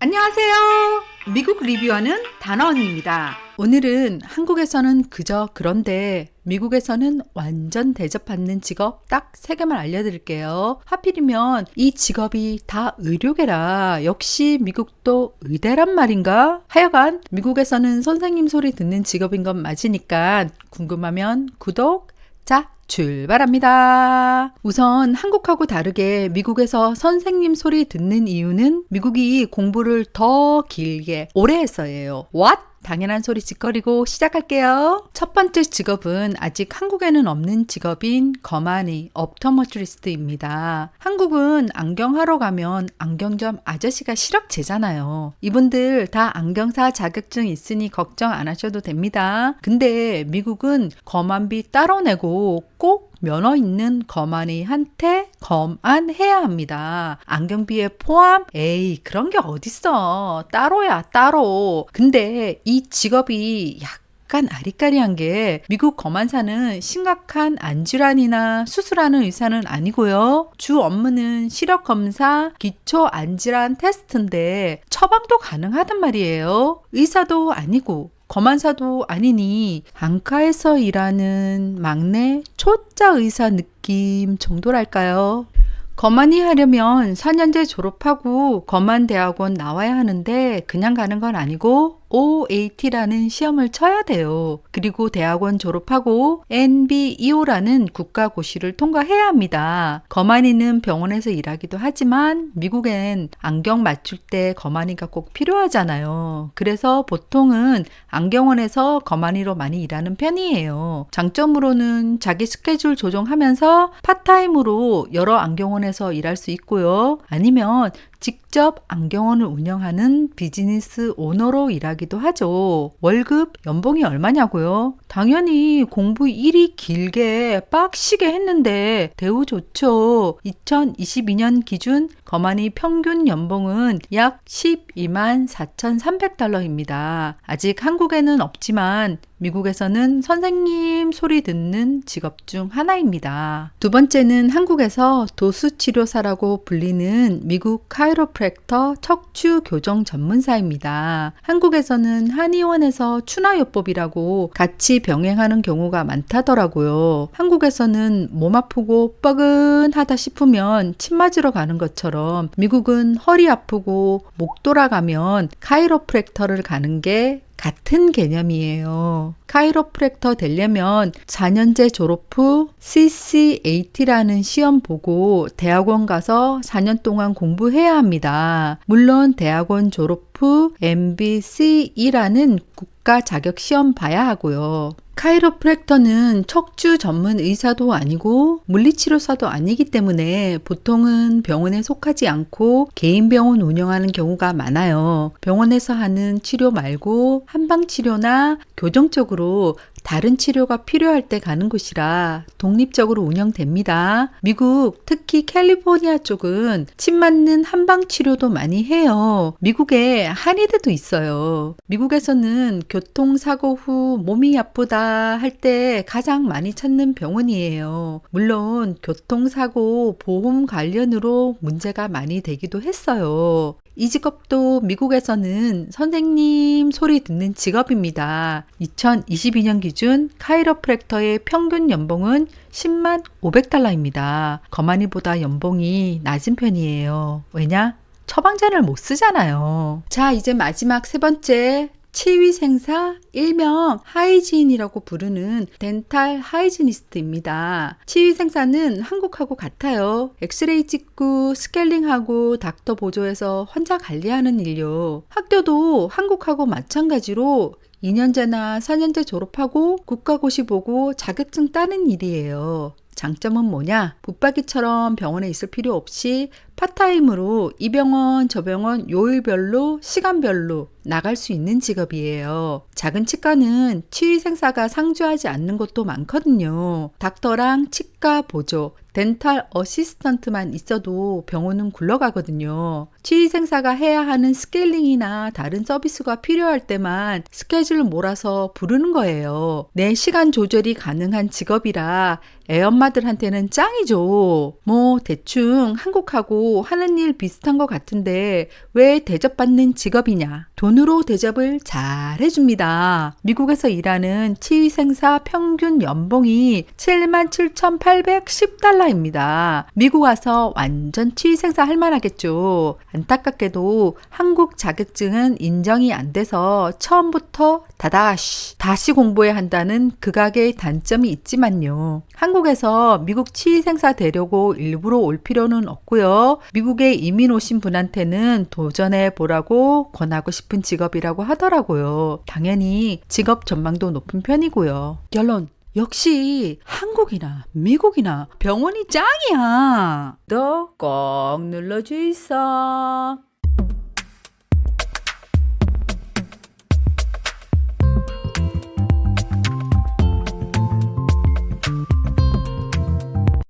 안녕하세요. 미국 리뷰하는 단어원입니다. 오늘은 한국에서는 그저 그런데 미국에서는 완전 대접받는 직업 딱 세 개만 알려드릴게요. 하필이면 이 직업이 다 의료계라 역시 미국도 의대란 말인가? 하여간 미국에서는 선생님 소리 듣는 직업인 건 맞으니까 궁금하면 구독, 자, 출발합니다. 우선 한국하고 다르게 미국에서 선생님 소리 듣는 이유는 미국이 공부를 더 길게 오래 했어요. What? 당연한 소리 짓거리고 시작할게요. 첫 번째 직업은 아직 한국에는 없는 직업인 거만이 업터머트리스트입니다. 한국은 안경하러 가면 안경점 아저씨가 실력제잖아요. 이분들 다 안경사 자격증 있으니 걱정 안 하셔도 됩니다. 근데 미국은 거만비 따로 내고 꼭 면허 있는 거만이한테 검안해야 합니다. 안경비에 포함? 에이, 그런 게 어딨어. 따로야, 따로. 근데 이 직업이 약 약간 아리까리한 게 미국 검안사는 심각한 안질환이나 수술하는 의사는 아니고요. 주 업무는 시력 검사, 기초 안질환 테스트인데 처방도 가능하단 말이에요. 의사도 아니고 검안사도 아니니 안과에서 일하는 막내 초짜 의사 느낌 정도랄까요? 거만이 하려면 4년제 졸업하고 거만대학원 나와야 하는데 그냥 가는 건 아니고 OAT라는 시험을 쳐야 돼요. 그리고 대학원 졸업하고 NBEO라는 국가고시를 통과해야 합니다. 거만이는 병원에서 일하기도 하지만 미국엔 안경 맞출 때 거만이가 꼭 필요하잖아요. 그래서 보통은 안경원에서 거만이로 많이 일하는 편이에요. 장점으로는 자기 스케줄 조정하면서 파타임으로 여러 안경원에서 일할 수 있고요. 아니면 직접 안경원을 운영하는 비즈니스 오너로 일하기도 하죠. 월급, 연봉이 얼마냐고요? 당연히 공부 일이 길게 빡시게 했는데 대우 좋죠. 2022년 기준 거만이 평균 연봉은 약 12만 4,300달러입니다. 아직 한국에는 없지만 미국에서는 선생님 소리 듣는 직업 중 하나입니다. 두 번째는 한국에서 도수치료사라고 불리는 미국 카이로프랙터 척추 교정 전문사입니다. 한국에서는 한의원에서 추나요법이라고 같이 병행하는 경우가 많다더라고요. 한국에서는 몸 아프고 뻐근하다 싶으면 침 맞으러 가는 것처럼 미국은 허리 아프고 목 돌아가면 카이로프랙터를 가는 게 같은 개념이에요. 카이로프랙터 되려면 4년제 졸업 후 CCAT라는 시험 보고 대학원 가서 4년 동안 공부해야 합니다. 물론 대학원 졸업 후 MBCE라는 국가 자격 시험 봐야 하고요. 카이로프랙터는 척추 전문 의사도 아니고 물리치료사도 아니기 때문에 보통은 병원에 속하지 않고 개인 병원 운영하는 경우가 많아요. 병원에서 하는 치료 말고 한방 치료나 교정적으로 다른 치료가 필요할 때 가는 곳이라 독립적으로 운영됩니다. 미국, 특히 캘리포니아 쪽은 침 맞는 한방 치료도 많이 해요. 미국에 한의대도 있어요. 미국에서는 교통사고 후 몸이 아프다 할 때 가장 많이 찾는 병원이에요. 물론 교통사고 보험 관련으로 문제가 많이 되기도 했어요. 이 직업도 미국에서는 선생님 소리 듣는 직업입니다. 2022년 기준 카이로프랙터의 평균 연봉은 10만 500달러입니다. 거만이보다 연봉이 낮은 편이에요. 왜냐? 처방전을 못 쓰잖아요. 자, 이제 마지막 세 번째 치위생사 일명 하이진이라고 부르는 덴탈 하이지니스트입니다. 치위생사는 한국하고 같아요. 엑스레이 찍고 스케일링하고 닥터 보조해서 환자 관리하는 일요. 학교도 한국하고 마찬가지로 2년제나 4년제 졸업하고 국가고시 보고 자격증 따는 일이에요. 장점은 뭐냐? 붙박이처럼 병원에 있을 필요 없이 파타임으로 이 병원, 저 병원 요일별로, 시간별로 나갈 수 있는 직업이에요. 작은 치과는 치위생사가 상주하지 않는 곳도 많거든요. 닥터랑 치과 보조, 덴탈 어시스턴트만 있어도 병원은 굴러가거든요. 치위생사가 해야 하는 스케일링이나 다른 서비스가 필요할 때만 스케줄 몰아서 부르는 거예요. 내 시간 조절이 가능한 직업이라 애엄마들한테는 짱이죠. 뭐 대충 한국하고 하는 일 비슷한 것 같은데 왜 대접받는 직업이냐? 돈으로 대접을 잘 해줍니다. 미국에서 일하는 치위생사 평균 연봉이 77,810달러입니다. 미국 와서 완전 치위생사 할 만하겠죠. 안타깝게도 한국 자격증은 인정이 안 돼서 처음부터 다다시 다시 공부해야 한다는 극악의 단점이 있지만요. 한국 에서 미국 치위생사 되려고 일부러 올 필요는 없고요. 미국에 이민 오신 분한테는 도전해 보라고 권하고 싶은 직업이라고 하더라고요. 당연히 직업 전망도 높은 편이고요. 결론 역시 한국이나 미국이나 병원이 짱이야. 너 꼭 눌러주있어.